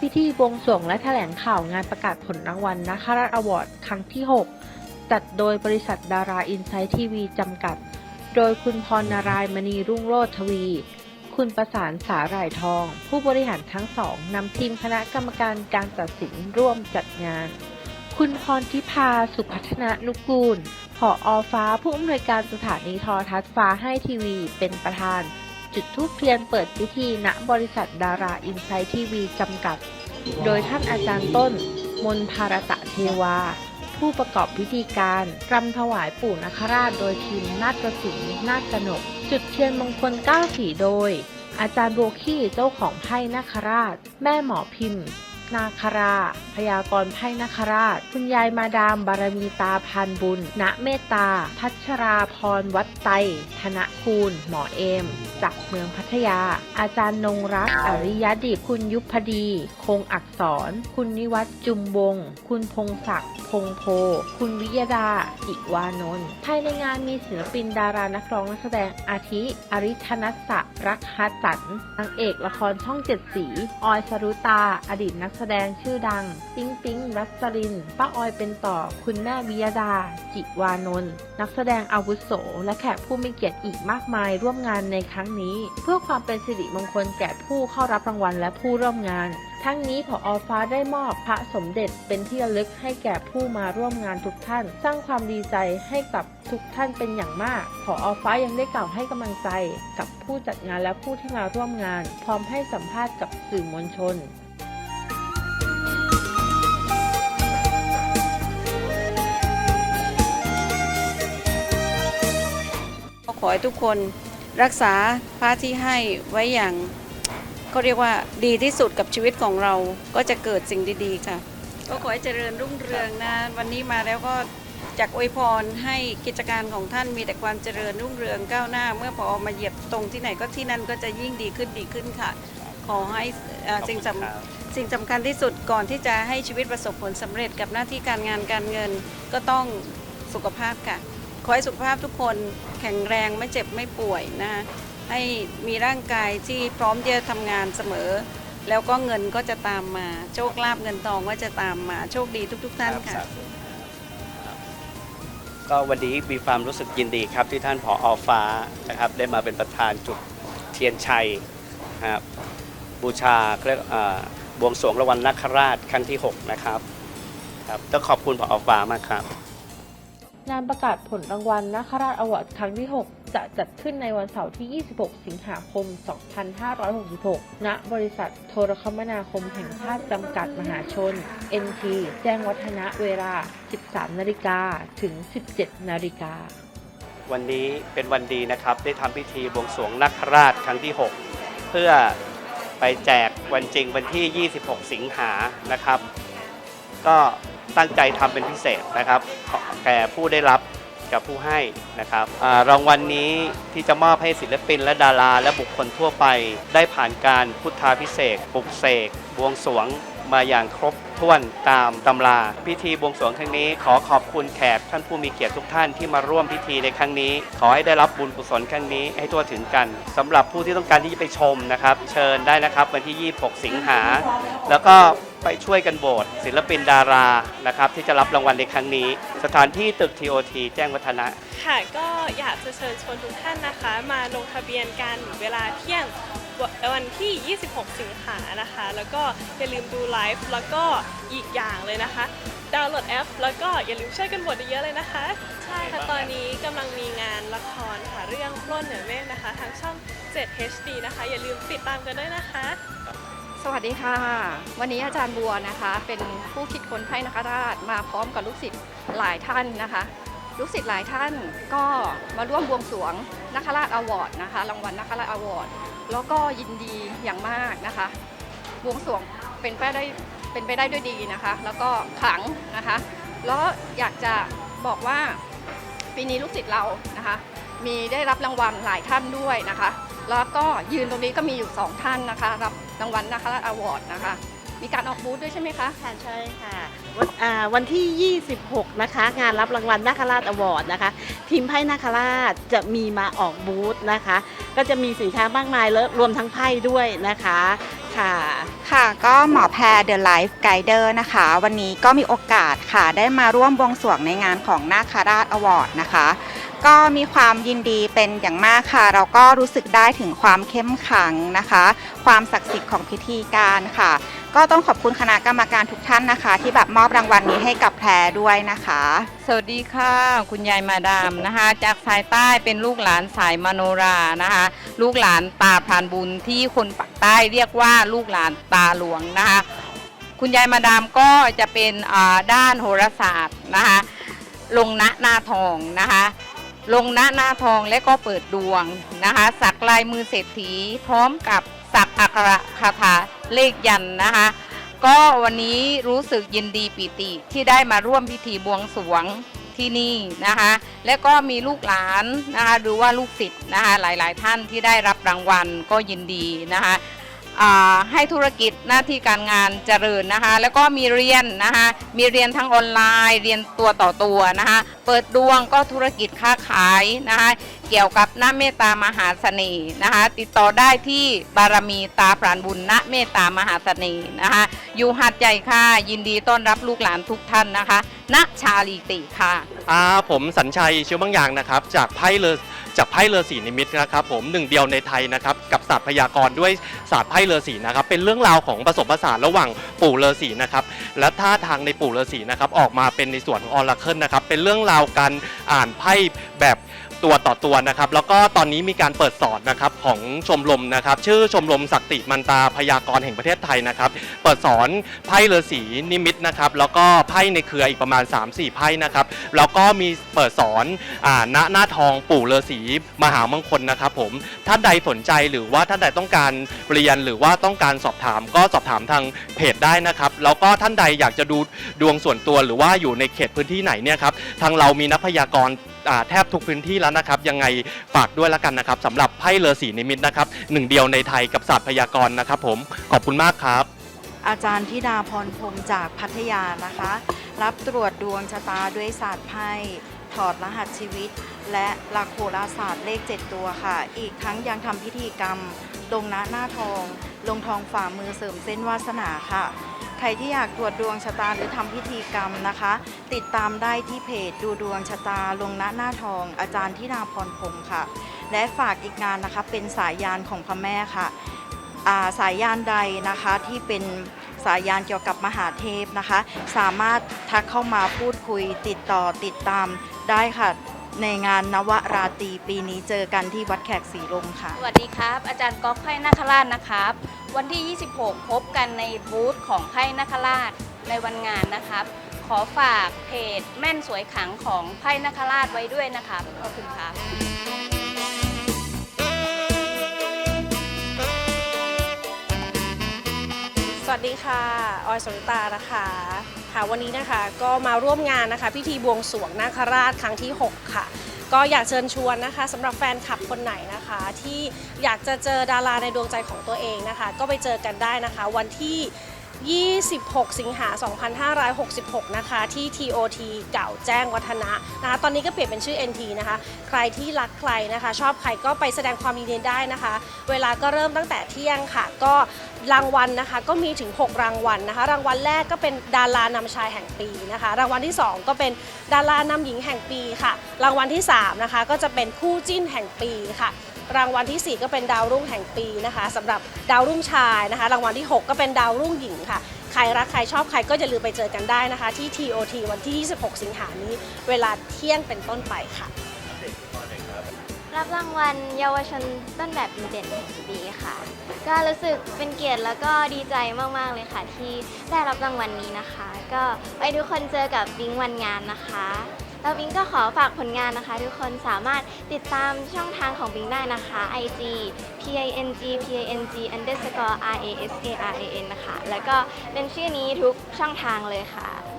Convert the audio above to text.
พิธีบวงสรวงและแถลงข่าวงานประกาศผลรางวัลนาคราชอวอร์ดครั้งที่ 6 จัดโดยบริษัทดาราอินไซต์ทีวีจำกัด โดยคุณพรนารายมณีรุ่งโรธทวี คุณประสานสาหร่ายทอง ผู้บริหารทั้งสองนำทีมคณะกรรมการการตัดสินร่วมจัดงาน คุณพรทิพาสุพัฒนานุกูลผออฟ้าผู้อำนวยการสถานีโทรทัศน์ฟ้าให้ทีวี เป็นประธาน จุดทูปเทียนเปิดพิธีณบริษัทดาราอินไซต์ทีวีจำกัด โดยท่านอาจารย์ต้น มนภารตะเทวา ผู้ประกอบพิธีการรำถวายปู่นคราชโดยทีมนาฏศิลป์นาฏกนก จุดเทียนมงคลเก้าสีโดย อาจารย์โบกี้เจ้าของไพ่นาคราช แม่หมอพิมพ์ นาครา พยากรไพ่นาคราช คุณยายมาดามบารมีตาพานบุญ ณเมตตา พัชราพรวัดไต ธนคูณ หมอเอม จากเมืองพัทยา อาจารย์นงรักอริยดิบคุณยุพดี คงอักษร คุณนิวัฒน์จุมวงคุณพงศักดิ์พงโพ คุณวิยดา อิวานนท์ภายในงานมีศิลปินดารานักร้องนักแสดงอาทิ อริธนัสสะรักฮัสันนางเอกละครช่องเจ็ดสี ออยสรุตา อดีตนักแสดงชื่อดัง ปิ๊งปิ๊งรัสลิน ป้าออยเป็นต่อ คุณแม่วิยดา จิวานนท์นักแสดงอาวุโส และแขกผู้มีเกียรติอีกมากมายร่วมงานในครั้งนี้ เพื่อความเป็นสิริมงคลแก่ผู้เข้ารับรางวัลและผู้ร่วมงาน ทั้งนี้ผออฟ้าได้มอบพระสมเด็จเป็นที่ระลึกให้แก่ผู้มาร่วมงานทุกท่าน สร้างความดีใจให้กับทุกท่านเป็นอย่างมากผออฟ้ายังได้กล่าวให้กำลังใจ กับผู้จัดงานและผู้ที่มาร่วมงาน พร้อมให้สัมภาษณ์กับสื่อมวลชนขอให้ทุกคน รักษาพระที่ให้ไว้อย่างก็เรียกว่าดีที่สุดกับชีวิตของเราก็จะเกิดสิ่งดีๆค่ะ ก็ขอให้เจริญรุ่งเรืองนะ วันนี้มาแล้วก็จากอวยพรให้กิจการของท่านมีแต่ความเจริญรุ่งเรืองก้าวหน้า เมื่อพอมาเหยียบตรงที่ไหนก็ที่นั่นก็จะยิ่งดีขึ้นดีขึ้นค่ะ ขอให้สิ่งสำสิ่งสำคัญที่สุดก่อนที่จะให้ชีวิตประสบผลสำเร็จกับหน้าที่การงานการเงินก็ต้องสุขภาพค่ะ อให้สุขภาพทุกคนแข็งแรงไม่เจ็บไม่ป่วยนะให้มีร่างกายที่พร้อมที่จะทำงานเสมอ แล้วก็เงินก็จะตามมา โชคลาภเงินทองก็จะตามมา โชคดีทุก ๆ ท่านค่ะก็วันนี้มีความรู้สึกยินดีครับที่ท่านผออฟ้านะครับได้มาเป็นประธานจุดเทียนชัยนะครับบูชาเรียกอ่าบวงสรวงรางวัลนักราชครั้งที่ 6 นะครับครับต้องขอบคุณผอฟ้ามากครับ งานประกาศผลรางวัลนาคราชอวอร์ดครั้งที่ 6 จะจัดขึ้นในวันเสาร์ที่ 26 สิงหาคม 2566 ณ บริษัทโทรคมนาคมแห่งชาติจำกัดมหาชน NT แจ้งวัฒนะเวลา 13 นาฬิกาถึง 17 นาฬิกา วันนี้เป็นวันดีนะครับ ได้ทำพิธีบวงสรวงนักราชครั้งที่ 6 เพื่อไปแจกวันจริงวันที่ 26 สิงหานะครับ ก็ ตั้งใจทำเป็นพิเศษนะครับแก่ผู้ได้รับกับผู้ให้นะครับรางวัลนนี้ที่จะมอบให้ศิลปินและดารา และบุคคลทั่วไป ได้ผ่านการพุทธาพิเศษปลุกเสกบวงสรวงมาอย่างครบถ้วนตามตำรา พิธีบวงสรวงครั้งนี้ ขอขอบคุณแขกท่านผู้มีเกียรติทุกท่านที่มาร่วมพิธีในครั้งนี้ ขอให้ได้รับบุญกุศลครั้งนี้ให้ทั่วถึงกันสำหรับผู้ที่ต้องการที่จะไปชมนะครับ เชิญได้นะครับวันที่ 26 สิงหาแล้วก็ ไปช่วยกันโบสศิลปินดารานะครับที่จะรับรางวัลในครั้งนี้ สถานที่ตึก TOT แจ้งวัฒนะ ค่ะก็อยากจะเชิญชวนทุกท่านนะคะ มาลงทะเบียนกันเวลาเที่ยงวันที่ 26 สิงหานะคะ แล้วก็อย่าลืมดูไลฟ์แล้วก็อีกอย่างเลยนะคะ ดาวน์โหลดแอป แล้วก็อย่าลืมช่วยกันบทเยอะๆเลยนะคะ ใช่ค่ะ ตอนนี้กำลังมีงานละครค่ะเรื่องปล้นเหนือเมฆนะคะ ทางช่อง 7 HD นะคะ อย่าลืมติดตามกันด้วยนะคะ สวัสดีค่ะ วันนี้อาจารย์บัวนะคะ เป็นผู้คิดค้นไพ่นคราชมาพร้อมกับลูกศิษย์หลายท่านนะคะ ลูกศิษย์หลายท่านก็มาร่วมบวงสรวงนคราชอวอร์ดนะคะ รางวัลนคราชอวอร์ดแล้วก็ยินดีอย่างมากนะคะบวงสรวงเป็นไปได้เป็นไปได้ด้วยดีนะคะ แล้วก็ขลังนะคะ แล้วอยากจะบอกว่าปีนี้ลูกศิษย์เรานะคะ มีได้รับรางวัลหลายท่านด้วยนะคะ แล้วก็ยืนตรงนี้ก็มีอยู่ 2 ท่านนะคะ รับรางวัลนะคะอวอร์ดนะคะ มีการออกบูธด้วยใช่ไหมคะ ค่ะใช่ค่ะวันอ่าวันที่ 26 นะคะ งานรับรางวัลนาคราชอวอร์ดนะคะ ทีมไพ่นาคราชจะมีมาออกบูธนะคะ ก็จะมีสินค้ามากมายแล้วรวมทั้งไพ่ด้วยนะคะค่ะค่ะก็หมอแพร The Life Guider นะคะ วันนี้ก็มีโอกาสค่ะได้มาร่วมบวงสรวงในงานของนาคาราชอวอร์ดนะคะ ก็มีความยินดีเป็นอย่างมากค่ะ เราก็รู้สึกได้ถึงความเข้มขังนะคะ ความศักดิ์สิทธิ์ของพิธีการค่ะ ก็ต้องขอบคุณคณะกรรมการทุกท่านนะคะ ที่แบบมอบรางวัลนี้ให้กับแพรด้วยนะคะ สวัสดีค่ะ คุณยายมาดามนะคะ จากสายใต้เป็นลูกหลานสายมโนรานะคะ ลูกหลานตาพรานบุญที่คนปากใต้เรียกว่าลูกหลานตาหลวงนะคะ คุณยายมาดามก็จะเป็นอ่าด้านโหราศาสตร์นะคะลงณหน้าทองนะคะ ลงณหน้าทองและก็เปิดดวงนะคะ สักลายมือเศรษฐีพร้อมกับสักอักขระคาถาเลขยันนะคะ ก็วันนี้รู้สึกยินดีปิติที่ได้มาร่วมพิธีบวงสรวงที่นี่นะคะ และก็มีลูกหลานนะคะหรือว่าลูกศิษย์นะคะหลายๆ ท่านที่ได้รับรางวัลก็ยินดีนะคะ ให้ธุรกิจหน้าที่การงานเจริญนะคะ แล้วก็มีเรียนนะคะมีเรียนทั้งออนไลน์ เรียนตัวต่อตัวนะคะ เปิดดวงก็ธุรกิจค้าขายนะคะ เกี่ยวกับหน้าเมตตามหาเสน่ห์นะคะ ติดต่อได้ที่บารมีตาปราณบุญณเมตตามหาเสน่ห์นะคะ อยู่หัดใหญ่ค่ะ ยินดีต้อนรับลูกหลานทุกท่านนะคะณชาลีติค่ะอ่าผมสัญชัยเชื้อบางอย่างนะครับ จากไพ่เลอ จากไพ่เลอสีนิมิตนะครับผมหนึ่งเดียวในไทยนะครับกับศาสตร์พยากรณ์ด้วยศาสตร์ไพ่เลอสีนะครับเป็นเรื่องราวของผสมผสานระหว่างปู่เลอสีนะครับและท่าทางในปู่เลอสีนะครับออกมาเป็นในส่วนของออราเคิลนะครับเป็นเรื่องราวการอ่านไพ่แบบ ตัวต่อตัวนะครับ แล้วก็ตอนนี้มีการเปิดสอนนะครับของชมรมนะครับ ชื่อชมรมศักติมันตาพยากรณ์แห่งประเทศไทยนะครับ เปิดสอนไพ่ฤาษีนิมิตนะครับ แล้วก็ไพ่ในเครืออีกประมาณ 3-4 ไพ่นะครับ แล้วก็มีเปิดสอนอ่าณหน้าทองปู่ฤาษีมหามงคลนะครับผมท่านใดสนใจหรือว่าท่านใดต้องการเรียนหรือว่าต้องการสอบถามก็สอบถามทางเพจได้นะครับ แล้วก็ท่านใดอยากจะดูดวงส่วนตัวหรือว่าอยู่ในเขตพื้นที่ไหนเนี่ยครับทางเรามีนักพยากรณ์อ่าแทบทุกพื้นที่แล้วนะครับ ยังไงฝากด้วยละกันนะครับสำหรับไพ่ฤาษีนิมิตนะครับหนึ่งเดียวในไทยกับศาสตร์พยากรณ์นะครับผมขอบคุณมากครับ อาจารย์ธิดาพรพรหมจากพัทยานะคะ รับตรวจดวงชะตาด้วยศาสตร์ไพ่ถอดรหัสชีวิต และหลักโหราศาสตร์เลข 7 ตัวค่ะ อีกทั้งยังทำพิธีกรรม ลงหน้าหน้าทอง ลงทองฝ่ามือเสริมเส้นวาสนาค่ะ ใครที่อยากตรวจดวงชะตาหรือทำพิธีกรรมนะคะ ติดตามได้ที่เพจดูดวงชะตาลงหน้าหน้าทอง อาจารย์ธิดาพรพรหมค่ะ และฝากอีกงานนะคะเป็นสายยานของพระแม่ค่ะาสายยานใดนะคะที่เป็นสายยานเกี่ยวกับมหาเทพนะคะ สามารถทักเข้ามาพูดคุยติดต่อติดตามได้ค่ะ ในงานนวราตรีปีนี้เจอกันที่วัดแขกสีลมค่ะ สวัสดีครับ อาจารย์ก๊อฟไพ่นาคราชนะครับ วันที่ 26 พบกันในบูธของไพ่นาคราชในวันงานนะครับ ขอฝากเพจแม่นสวยขังของไพ่นาคราชไว้ด้วยนะครับขอบคุณครับสวัสดีค่ะ ออยสริตานะคะค่ะวันนี้นะคะก็มาร่วมงานนะคะ พิธีบวงสรวงนาคราชครั้งที่ 6 ค่ะ ก็อยากเชิญชวนนะคะสำหรับแฟนคลับคนไหนนะคะ ที่อยากจะเจอดาราในดวงใจของตัวเองนะคะ ก็ไปเจอกันได้นะคะ วันที่ 26 สิงหา 2566 นะคะ ที่ TOT เก่าแจ้งวัฒนะนะคะ ตอนนี้ก็เปลี่ยนเป็นชื่อ NT นะคะ ใครที่รักใครนะคะ ชอบใครก็ไปแสดงความยินดีได้นะคะ เวลาก็เริ่มตั้งแต่เที่ยงค่ะ ก็รางวัลนะคะ ก็มีถึง 6 รางวัลนะคะ รางวัลแรกก็เป็นดารานำชายแห่งปีนะคะ รางวัลที่ 2 ก็เป็นดารานำหญิงแห่งปีค่ะ รางวัลที่ 3 นะคะ ก็จะเป็นคู่จิ้นแห่งปีค่ะ รางวัลทีสี่ 4 ก็เป็นดาวรุ่งแห่งปีนะคะสำหรับดาวรุ่งชายนะคะ รางวัลที่ 6 ก็เป็นดาวรุ่งหญิงค่ะ ใครรักใครชอบใครก็อย่าลืมไปเจอกันได้นะคะ ที่ TOT วันที่ 26 สิงหานี้ เวลาเที่ยงเป็นต้นไปค่ะ รับรางวัลเยาวชนต้นแบบดีเด่นแห่งปีค่ะ ก็รู้สึกเป็นเกียรติแล้วก็ดีใจมากๆเลยค่ะ ที่ได้รับรางวัลนี้นะคะ ก็ไปทุกคนเจอกับบิงวันงานนะคะ แล้วบิงก็ขอฝากผลงานนะคะ ทุกคนสามารถติดตามช่องทางของบิงได้นะคะ IG p i n g p i n g underscore r a s a r a n นะคะ แล้วก็เป็นชื่อนี้ทุกช่องทางเลยค่ะ